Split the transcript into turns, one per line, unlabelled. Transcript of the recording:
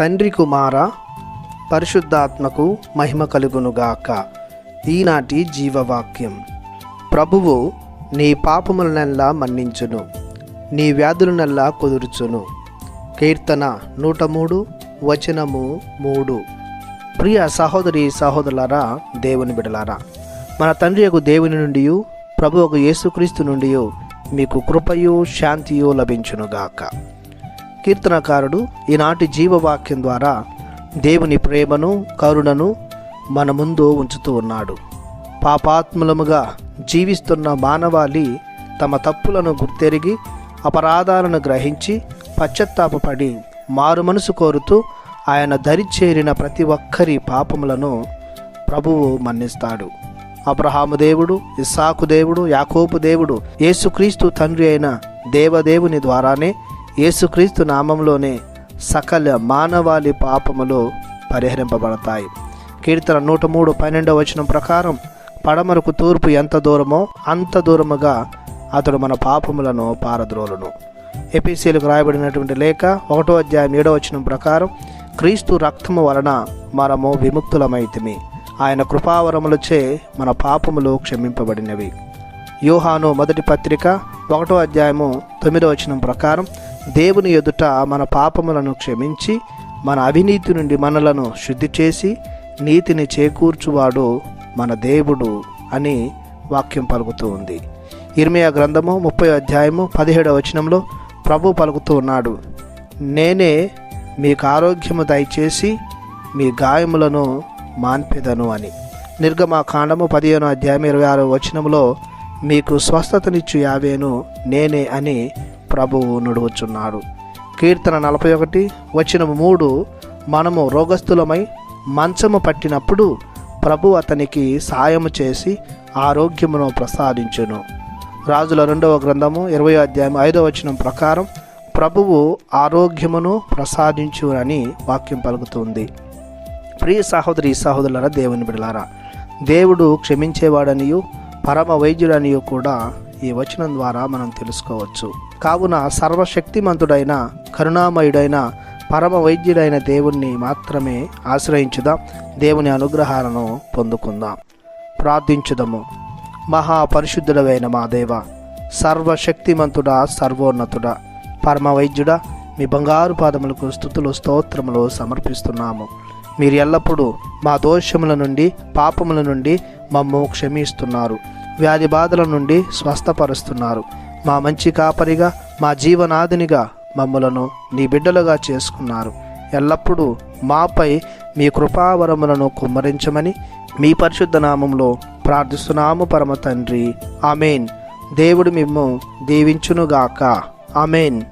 తండ్రి కుమార పరిశుద్ధాత్మకు మహిమ కలుగునుగాక. ఈనాటి జీవవాక్యం. ప్రభువు నీ పాపములనెల్లా మన్నించును. నీ వ్యాధులనెల్లా కుదుర్చును. కీర్తన నూట మూడు వచనము మూడు. ప్రియ సహోదరి సహోదరులారా దేవుని బిడలారా మన తండ్రి యొక్క దేవుని నుండి ప్రభు ఒక యేసుక్రీస్తు నుండి మీకు కృపయు శాంతియు లభించునుగాక. కీర్తనకారుడు ఈనాటి జీవవాక్యం ద్వారా దేవుని ప్రేమను కరుణను మన ముందు ఉంచుతూ ఉన్నాడు. పాపాత్ములముగా జీవిస్తున్న మానవాళి తమ తప్పులను గుర్తెరిగి అపరాధాలను గ్రహించి పశ్చత్తాపడి మారు మనసు కోరుతూ ఆయన దరి చేరిన ప్రతి ఒక్కరి పాపములను ప్రభువు మన్నిస్తాడు. అబ్రహాము దేవుడు ఇస్సాకు దేవుడు యాకోపు దేవుడు యేసుక్రీస్తు తండ్రి అయిన దేవదేవుని ద్వారానే యేసుక్రీస్తు నామంలోనే సకల మానవాళి పాపములు పరిహరింపబడతాయి. కీర్తన నూట మూడు పన్నెండవ వచనం ప్రకారం పడమరకు తూర్పు ఎంత దూరమో అంత దూరముగా అతడు మన పాపములను పారద్రోలును. ఎపిసిలకు రాయబడినటువంటి లేఖ ఒకటో అధ్యాయం ఏడవ వచనం ప్రకారం క్రీస్తు రక్తము వలన మనము విముక్తులమైతిమి. ఆయన కృపావరములచే మన పాపములు క్షమింపబడినవి. యోహాను మొదటి పత్రిక ఒకటో అధ్యాయము తొమ్మిదో వచనం ప్రకారం దేవుని ఎదుట మన పాపములను క్షమించి మన అవినీతి నుండి మనలను శుద్ధి చేసి నీతిని చేకూర్చువాడు మన దేవుడు అని వాక్యం పలుకుతూ ఉంది. ఇర్మియా గ్రంథము ముప్పై అధ్యాయము పదిహేడవ వచనంలో ప్రభు పలుకుతూ ఉన్నాడు నేనే మీకు ఆరోగ్యము దయచేసి మీ గాయములను మాన్పెదను అని. నిర్గమాకాండము పదిహేను అధ్యాయం ఇరవై ఆరో వచనంలో మీకు స్వస్థతనిచ్చు యావేను నేనే అని ప్రభువు నుడవచ్చున్నాడు కీర్తన నలభై ఒకటి వచ్చిన మూడు మనము రోగస్థులమై మంచము పట్టినప్పుడు ప్రభు అతనికి సాయము చేసి ఆరోగ్యమును ప్రసాదించును. రాజుల రెండవ గ్రంథము ఇరవై అధ్యాయం ఐదవ వచనం ప్రకారం ప్రభువు ఆరోగ్యమును ప్రసాదించునని వాక్యం పలుకుతుంది. ప్రియ సహోదరి సహోదరులరా దేవుని బిడలారా దేవుడు క్షమించేవాడనియు పరమ వైద్యుడనియు కూడా ఈ వచనం ద్వారా మనం తెలుసుకోవచ్చు. కావున సర్వశక్తిమంతుడైన కరుణామయుడైన పరమ వైద్యుడైన దేవుణ్ణి మాత్రమే ఆశ్రయించుదాం. దేవుని అనుగ్రహాలను పొందుకుందాం. ప్రార్థించుదము. మహాపరిశుద్ధుడవైన మా దేవ సర్వశక్తిమంతుడా సర్వోన్నతుడా పరమ వైద్యుడా మీ బంగారు పాదములకు స్థుతులు స్తోత్రములు సమర్పిస్తున్నాము. మీరు ఎల్లప్పుడూ మా దోషముల నుండి పాపముల నుండి మమ్ము క్షమిస్తున్నారు. వ్యాధి బాధల నుండి స్వస్థపరుస్తున్నారు. మా మంచి కాపరిగా మా జీవనాదినిగా మమ్మలను నీ బిడ్డలుగా చేసుకున్నారు. ఎల్లప్పుడూ మాపై మీ కృపావరములను కుమ్మరించమని మీ పరిశుద్ధ నామంలో ప్రార్థిస్తున్నాము పరమ తండ్రి. అమేన్ దేవుడు మిమ్ము దీవించునుగాక. అమేన్